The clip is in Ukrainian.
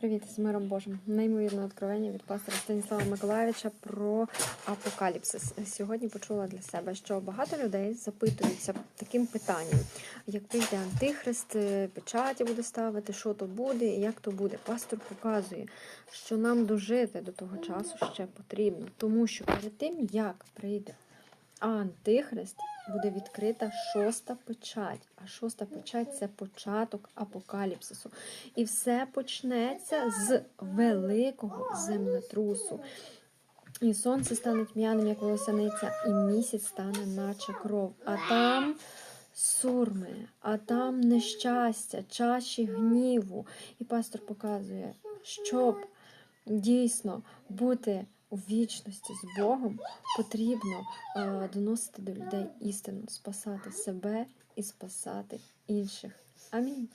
Привіт з миром Божим. Неймовірне откровення від пастора Станіслава Миколаївича про апокаліпсис. Сьогодні почула для себе, що багато людей запитуються таким питанням: як прийде антихрист, е, печаті буде ставити, що то буде і як то буде. Пастор показує, що нам дожити до того часу ще потрібно, тому що перед тим як прийде Антихрист буде відкрита шоста печать. А шоста печать це початок апокаліпсису. І все почнеться з великого землетрусу. І сонце стане тьмяним, як волосяниця, і місяць стане, наче кров. А там сурми, а там нещастя, чаші гніву. І пастор показує, щоб дійсно бути у вічності з Богом, потрібно е, доносити до людей істину, спасати себе і спасати інших. Амінь.